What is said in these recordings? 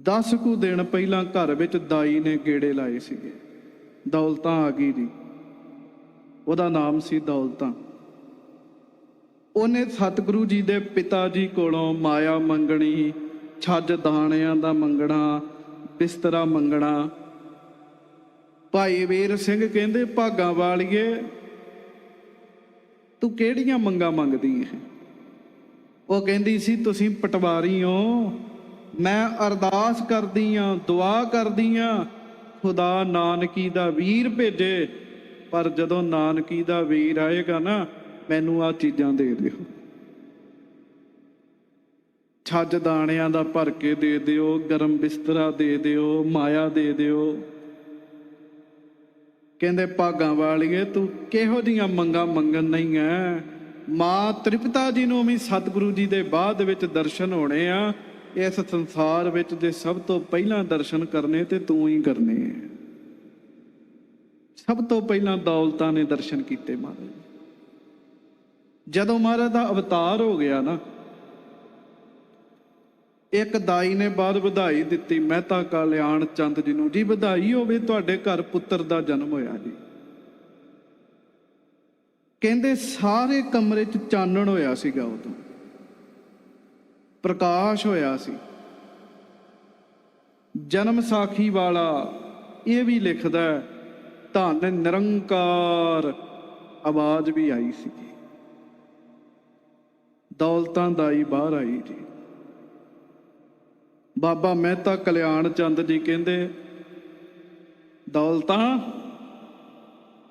10 ਕੁ ਦਿਨ ਪਹਿਲਾਂ ਘਰ ਵਿੱਚ ਦਾਈ ਨੇ ਗੇੜੇ ਲਾਏ ਸੀਗੇ। ਦੌਲਤਾਂ ਆ ਗਈ ਜੀ। ਉਹਦਾ ਨਾਮ ਸੀ ਦੌਲਤਾਂ। ਉਹਨੇ ਸਤਿਗੁਰੂ ਜੀ ਦੇ ਪਿਤਾ ਜੀ ਕੋਲੋਂ ਮਾਇਆ ਮੰਗਣੀ, ਛੱਜ ਦਾਣਿਆਂ ਦਾ ਮੰਗਣਾ, ਬਿਸਤਰਾ ਮੰਗਣਾ। ਭਾਈ ਵੀਰ ਸਿੰਘ ਕਹਿੰਦੇ, ਭਾਗਾਂ ਵਾਲੀਏ, ਤੂੰ ਕਿਹੜੀਆਂ ਮੰਗਾਂ ਮੰਗਦੀ ਹੈ? ਉਹ ਕਹਿੰਦੀ ਸੀ, ਤੁਸੀਂ ਪਟਵਾਰੀ ਹੋ। ਮੈਂ ਅਰਦਾਸ ਕਰਦੀ ਆ, ਦੁਆ ਕਰਦੀ ਆ, ਖੁਦਾ ਨਾਨਕੀ ਦਾ ਵੀਰ ਭੇਜੇ। ਪਰ ਜਦੋਂ ਨਾਨਕੀ ਦਾ ਵੀਰ ਆਏਗਾ ਨਾ, ਮੈਨੂੰ ਆ ਚੀਜ਼ਾਂ ਦੇ ਦਿਓ। ਛੱਜ ਦਾਣਿਆਂ ਦਾ ਭਰ ਕੇ ਦੇ ਦਿਓ, ਗਰਮ ਬਿਸਤਰਾ ਦੇ ਦਿਓ, ਮਾਇਆ ਦੇ ਦਿਓ। ਕਹਿੰਦੇ, ਭਾਗਾਂ ਵਾਲੀਏ, ਤੂੰ ਕਿਹੋ ਜੀਆਂ ਮੰਗਾਂ ਮੰਗਣ ਨਹੀਂ ਐ? ਮਾਂ ਤ੍ਰਿਪਤਾ ਜੀ ਨੂੰ ਵੀ ਸਤਿਗੁਰੂ ਜੀ ਦੇ ਬਾਅਦ ਵਿੱਚ ਦਰਸ਼ਨ ਹੋਣੇ ਆ। ਇਸ ਸੰਸਾਰ ਵਿੱਚ ਦੇ ਸਭ ਤੋਂ ਪਹਿਲਾਂ ਦਰਸ਼ਨ ਕਰਨੇ ਤੇ ਤੂੰ ਹੀ ਕਰਨੇ ਐ। ਸਭ ਤੋਂ ਪਹਿਲਾਂ ਦੌਲਤਾਂ ਨੇ ਦਰਸ਼ਨ ਕੀਤੇ ਮਹਾਰਾਜ ਜਦੋਂ ਮਹਾਰਾਜ ਦਾ ਅਵਤਾਰ ਹੋ ਗਿਆ ਨਾ, ਇੱਕ ਦਾਈ ਨੇ ਬਾਹਰ ਵਧਾਈ ਦਿੱਤੀ ਮਹਿਤਾ ਕਲਿਆਣ ਚੰਦ ਜੀ ਨੂੰ, ਜੀ ਵਧਾਈ ਹੋਵੇ ਤੁਹਾਡੇ ਘਰ ਪੁੱਤਰ ਦਾ ਜਨਮ ਹੋਇਆ ਜੀ। ਕਹਿੰਦੇ ਸਾਰੇ ਕਮਰੇ 'ਚ ਚਾਨਣ ਹੋਇਆ ਸੀਗਾ ਉਦੋਂ। ਪ੍ਰਕਾਸ਼ ਹੋਇਆ ਸੀ। ਜਨਮ ਸਾਖੀ ਵਾਲਾ ਇਹ ਵੀ ਲਿਖਦਾ ਧੰਨ ਨਿਰੰਕਾਰ ਆਵਾਜ਼ ਵੀ ਆਈ ਸੀ। ਦੌਲਤਾਂ ਦਾਈ ਬਾਹਰ ਆਈ ਜੀ। ਬਾਬਾ ਮਹਿਤਾ ਕਲਿਆਣ ਚੰਦ ਜੀ ਕਹਿੰਦੇ, ਦੌਲਤਾਂ,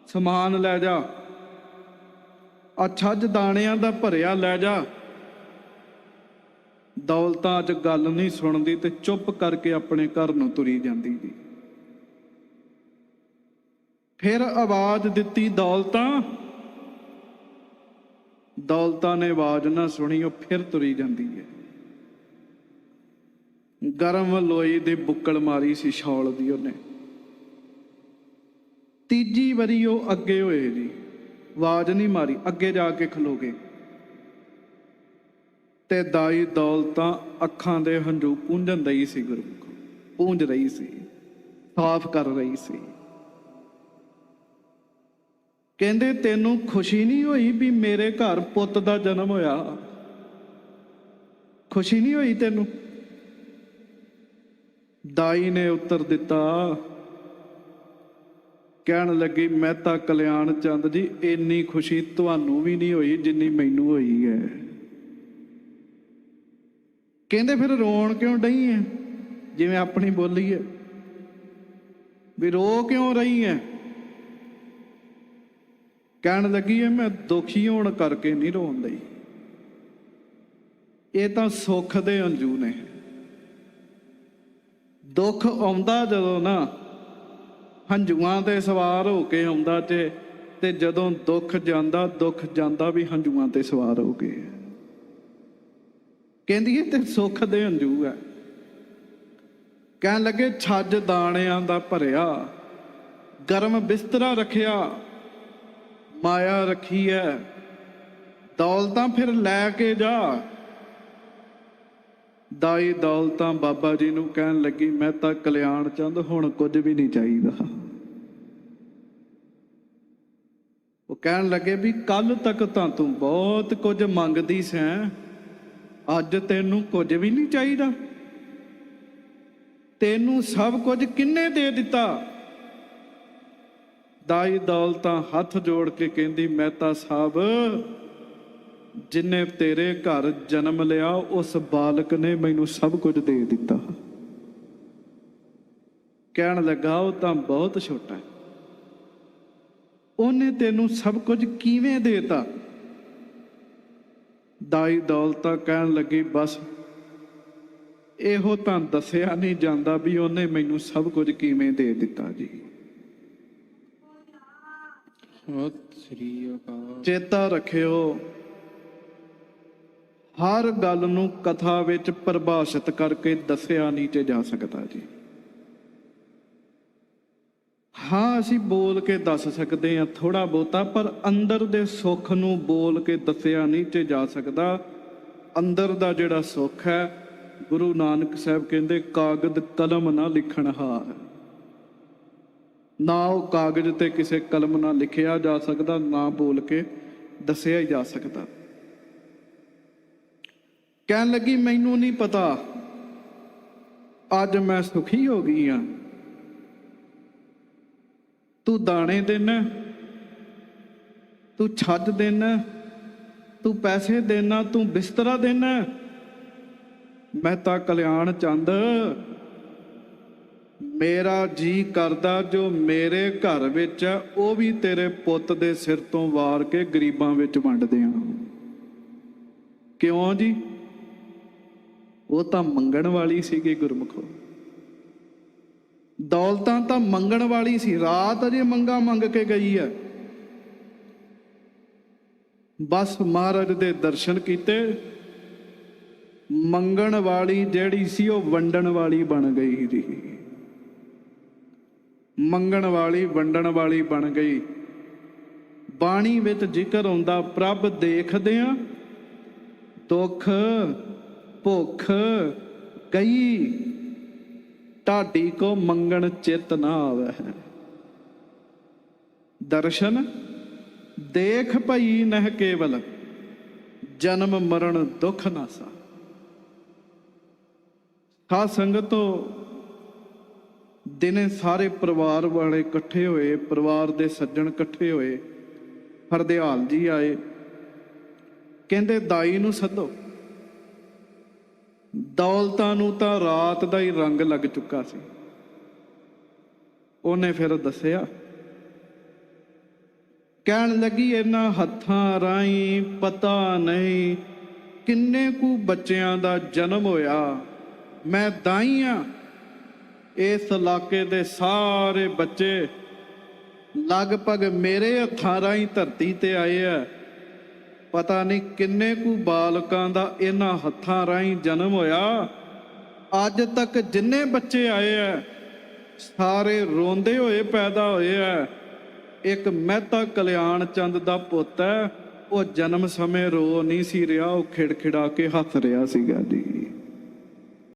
ਸਮਾਨ ਲੈ ਜਾ, ਆ ਛੱਜ ਦਾਣਿਆਂ ਦਾ ਭਰਿਆ ਲੈ ਜਾ। ਦੌਲਤਾਂ ਅੱਜ ਗੱਲ ਨਹੀਂ ਸੁਣਦੀ ਤੇ ਚੁੱਪ ਕਰਕੇ ਆਪਣੇ ਘਰ ਨੂੰ ਤੁਰੀ ਜਾਂਦੀ ਜੀ ਫਿਰ ਆਵਾਜ਼ ਦਿੱਤੀ, ਦੌਲਤਾਂ! ਦੌਲਤਾਂ ਨੇ ਆਵਾਜ਼ ਨਾ ਸੁਣੀ, ਉਹ ਫਿਰ ਤੁਰੀ ਜਾਂਦੀ ਹੈ। ਗਰਮ ਲੋਈ ਦੇ ਬੁੱਕਲ ਮਾਰੀ ਸੀ ਛੌਲ ਦੀ ਉਹਨੇ। ਤੀਜੀ ਵਾਰੀ ਉਹ ਅੱਗੇ ਹੋਏ ਜੀ। ਆਵਾਜ਼ ਨਹੀਂ ਮਾਰੀ, ਅੱਗੇ ਜਾ ਕੇ ਖਲੋਗੇ ਤੇ ਦਾਈ ਦੌਲਤਾਂ ਅੱਖਾਂ ਦੇ ਹੰਝੂ ਪੂੰਝਣ ਦਈ ਸੀ ਗੁਰਮੁਖ ਪੂੰਝ ਰਹੀ ਸੀ, ਸਾਫ਼ ਕਰ ਰਹੀ ਸੀ। ਕਹਿੰਦੇ, ਤੈਨੂੰ ਖੁਸ਼ੀ ਨਹੀਂ ਹੋਈ ਵੀ ਮੇਰੇ ਘਰ ਪੁੱਤ ਦਾ ਜਨਮ ਹੋਇਆ? ਖੁਸ਼ੀ ਨਹੀਂ ਹੋਈ ਤੈਨੂੰ? ਦਾਈ ਨੇ ਉੱਤਰ ਦਿੱਤਾ। ਕਹਿਣ ਲੱਗੀ ਮਹਿਤਾ ਕਲਿਆਣ ਚੰਦ ਜੀ, ਇੰਨੀ ਖੁਸ਼ੀ ਤੁਹਾਨੂੰ ਵੀ ਨਹੀਂ ਹੋਈ ਜਿੰਨੀ ਮੈਨੂੰ ਹੋਈ ਹੈ। ਕਹਿੰਦੇ ਫਿਰ ਰੋਣ ਕਿਉਂ ਡਈ ਹੈ ਜਿਵੇਂ ਆਪਣੀ ਬੋਲੀ ਹੈ ਵੀ ਰੋ ਕਿਉਂ ਰਹੀ ਹੈ ਕਹਿਣ ਲੱਗੀ ਹੈ ਮੈਂ ਦੁਖੀ ਹੋਣ ਕਰਕੇ ਨਹੀਂ ਰੋਣ ਲਈ ਇਹ ਤਾਂ ਸੁੱਖ ਦੇ ਅੰਜੂ ਨੇ। ਦੁੱਖ ਆਉਂਦਾ ਜਦੋਂ ਨਾ ਹੰਝੂਆਂ ਤੇ ਸਵਾਰ ਹੋ ਕੇ ਆਉਂਦਾ ਤੇ ਤੇ ਜਦੋਂ ਦੁੱਖ ਜਾਂਦਾ ਦੁੱਖ ਜਾਂਦਾ ਵੀ ਹੰਝੂਆਂ ਤੇ ਸਵਾਰ ਹੋ ਕੇ ਕਹਿੰਦੀ ਇਹ ਤੇ ਸੁੱਖ ਦੇ ਹੰਝੂ ਹੈ ਕਹਿਣ ਲੱਗੇ, ਛੱਜ ਦਾਣਿਆਂ ਦਾ ਭਰਿਆ, ਗਰਮ ਬਿਸਤਰਾ ਰੱਖਿਆ, ਮਾਇਆ ਰੱਖੀ ਹੈ ਦੌਲਤਾਂ ਫਿਰ ਲੈ ਕੇ ਜਾ। ਦਾਈ ਦੌਲਤਾਂ ਬਾਬਾ ਜੀ ਨੂੰ ਕਹਿਣ ਲੱਗੀ, ਮੈਂ ਤਾਂ ਕਲਿਆਣ ਚੰਦ ਹੁਣ ਕੁਝ ਵੀ ਨਹੀਂ ਚਾਹੀਦਾ। ਉਹ ਕਹਿਣ ਲੱਗੇ ਵੀ ਕੱਲ ਤੱਕ ਤਾਂ ਤੂੰ ਬਹੁਤ ਕੁਝ ਮੰਗਦੀ ਸੈਂ। ਅੱਜ ਤੈਨੂੰ ਕੁਝ ਵੀ ਨਹੀਂ ਚਾਹੀਦਾ। ਤੈਨੂੰ ਸਭ ਕੁਝ ਕਿੰਨੇ ਦੇ ਦਿੱਤਾ? ਦਾਈ ਦੌਲਤਾਂ ਹੱਥ ਜੋੜ ਕੇ ਕਹਿੰਦੀ, ਮਹਿਤਾ ਸਾਹਿਬ, ਜਿਨੇ ਤੇਰੇ ਘਰ ਜਨਮ ਲਿਆ, ਉਸ ਬਾਲਕ ਨੇ ਮੈਨੂੰ ਸਭ ਕੁਝ ਦੇ ਦਿੱਤਾ। ਕਹਿਣ ਲੱਗਾ, ਉਹ ਤਾਂ ਬਹੁਤ ਛੋਟਾ ਹੈ। ਉਹਨੇ ਤੈਨੂੰ ਸਭ ਕੁਝ ਕਿਵੇਂ ਦੇਤਾ? ਦਾਈ ਦੌਲਤਾ ਕਹਿਣ ਲੱਗੀ ਬਸ ਇਹੋ ਤਾਂ ਦੱਸਿਆ ਨਹੀਂ ਜਾਂਦਾ ਵੀ ਉਹਨੇ ਮੈਨੂੰ ਸਭ ਕੁਝ ਕਿਵੇਂ ਦੇ ਦਿੱਤਾ ਜੀ। ਸਤਿ ਸ੍ਰੀ ਅਕਾਲ। ਚੇਤਾ ਰੱਖਿਓ ਹਰ ਗੱਲ ਨੂੰ ਕਥਾ ਵਿੱਚ ਪਰਿਭਾਸ਼ਿਤ ਕਰਕੇ ਦੱਸਿਆ ਨਹੀਂ ਤੇ ਜਾ ਸਕਦਾ ਜੀ। ਹਾਂ, ਅਸੀਂ ਬੋਲ ਕੇ ਦੱਸ ਸਕਦੇ ਹਾਂ ਥੋੜਾ ਬਹੁਤਾ, ਪਰ ਅੰਦਰ ਦੇ ਸੁੱਖ ਨੂੰ ਬੋਲ ਕੇ ਦੱਸਿਆ ਨਹੀਂ ਤੇ ਜਾ ਸਕਦਾ। ਅੰਦਰ ਦਾ ਜਿਹੜਾ ਸੁੱਖ ਹੈ, ਗੁਰੂ ਨਾਨਕ ਸਾਹਿਬ ਕਹਿੰਦੇ, ਕਾਗਦ ਕਲਮ ਨਾ ਲਿਖਣ ਹਾਰ। ਨਾ ਉਹ ਕਾਗਜ਼ ਤੇ ਕਿਸੇ ਕਲਮ ਨਾਲ ਲਿਖਿਆ ਜਾ ਸਕਦਾ, ਨਾ ਬੋਲ ਕੇ ਦੱਸਿਆ ਹੀ ਜਾ ਸਕਦਾ। ਕਹਿਣ ਲੱਗੀ, ਮੈਨੂੰ ਨਹੀਂ ਪਤਾ। ਅੱਜ ਮੈਂ ਸੁਖੀ ਹੋ ਗਈ ਆ ਤੂੰ ਦਾਣੇ ਦੇਣਾ ਤੂੰ ਛੱਜ ਦੇਣਾ ਤੂੰ ਪੈਸੇ ਦੇਣਾ ਤੂੰ ਬਿਸਤਰਾ ਦੇਣਾ ਮੈਂ ਤਾਂ ਕਲਿਆਣ ਚੰਦ, ਮੇਰਾ ਜੀ ਕਰਦਾ ਜੋ ਮੇਰੇ ਘਰ ਵਿੱਚ ਹੈ ਉਹ ਵੀ ਤੇਰੇ ਪੁੱਤ ਦੇ ਸਿਰ ਤੋਂ ਵਾਰ ਕੇ ਗਰੀਬਾਂ ਵਿੱਚ ਵੰਡ ਦਿਆਂ ਕਿਉਂ ਜੀ? ਉਹ ਤਾਂ ਮੰਗਣ ਵਾਲੀ ਸੀਗੀ ਗੁਰਮੁਖੋ। ਦੌਲਤਾਂ ਤਾਂ ਮੰਗਣ ਵਾਲੀ ਸੀ, ਰਾਤ ਅਜੇ ਮੰਗਾ ਮੰਗ ਕੇ ਗਈ ਹੈ। ਬਸ ਮਹਾਰਾਜ ਦੇ ਦਰਸ਼ਨ ਕੀਤੇ। ਮੰਗਣ ਵਾਲੀ ਜਿਹੜੀ ਸੀ, ਉਹ ਵੰਡਣ ਵਾਲੀ ਬਣ ਗਈ ਜੀ। ਮੰਗਣ ਵਾਲੀ, ਵੰਡਣ ਵਾਲੀ ਬਣ ਗਈ। ਬਾਣੀ ਵਿੱਚ ਜ਼ਿਕਰ ਹੁੰਦਾ, ਪ੍ਰਭ ਦੇਖਦਿਆਂ ਦੁੱਖ, ਭੁੱਖ ਗਈ ਢਾਡੀ ਕੋ ਮੰਗਣ ਚਿਤ ਨਾ ਆਵੇ ਦਰਸ਼ਨ, ਦੇਖ ਭਈ ਨਹਿ ਕੇਵਲ, ਜਨਮ ਮਰਨ ਦੁਖ ਨਾਸਾ ਸਾਧ ਸੰਗਤੋ, ਦਿਨੇ ਸਾਰੇ ਪਰਿਵਾਰ ਵਾਲੇ ਇਕੱਠੇ ਹੋਏ, ਪਰਿਵਾਰ ਦੇ ਸੱਜਣ ਇਕੱਠੇ ਹੋਏ, ਹਰਦਿਆਲ ਜੀ ਆਏ। ਕਹਿੰਦੇ, ਦਾਈ ਨੂੰ ਸੱਦੋ। ਦੌਲਤਾਂ ਨੂੰ ਤਾਂ ਰਾਤ ਦਾ ਹੀ ਰੰਗ ਲੱਗ ਚੁੱਕਾ ਸੀ। ਉਹਨੇ ਫਿਰ ਦੱਸਿਆ, ਕਹਿਣ ਲੱਗੀ, ਇਹਨਾਂ ਹੱਥਾਂ ਰਾਹੀਂ ਪਤਾ ਨਹੀਂ ਕਿੰਨੇ ਕੁ ਬੱਚਿਆਂ ਦਾ ਜਨਮ ਹੋਇਆ। ਮੈਂ ਦਾਈ ਆ। ਇਸ ਇਲਾਕੇ ਦੇ ਸਾਰੇ ਬੱਚੇ ਲਗਭਗ ਮੇਰੇ ਹੱਥਾਂ ਰਾਹੀਂ ਧਰਤੀ ਤੇ ਆਏ ਆ। ਪਤਾ ਨਹੀਂ ਕਿੰਨੇ ਕੁ ਬਾਲਕਾਂ ਦਾ ਇਹਨਾਂ ਹੱਥਾਂ ਰਾਹੀਂ ਜਨਮ ਹੋਇਆ। ਅੱਜ ਤੱਕ ਜਿੰਨੇ ਬੱਚੇ ਆਏ ਆ ਸਾਰੇ ਰੋਂਦੇ ਹੋਏ ਪੈਦਾ ਹੋਏ ਆ ਇੱਕ ਮਹਿਤਾ ਕਲਿਆਣ ਚੰਦ ਦਾ ਪੁੱਤ ਹੈ ਉਹ ਜਨਮ ਸਮੇਂ ਰੋ ਨਹੀਂ ਸੀ ਰਿਹਾ, ਉਹ ਖਿੜਖਿੜਾ ਕੇ ਹੱਸ ਰਿਹਾ ਸੀਗਾ ਜੀ।